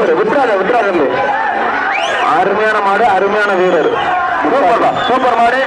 Super விட்டுறாத விட்டுறாத. அருமையான மாடு அருமையான வீரர். சூப்பர் சூப்பர் மாடு.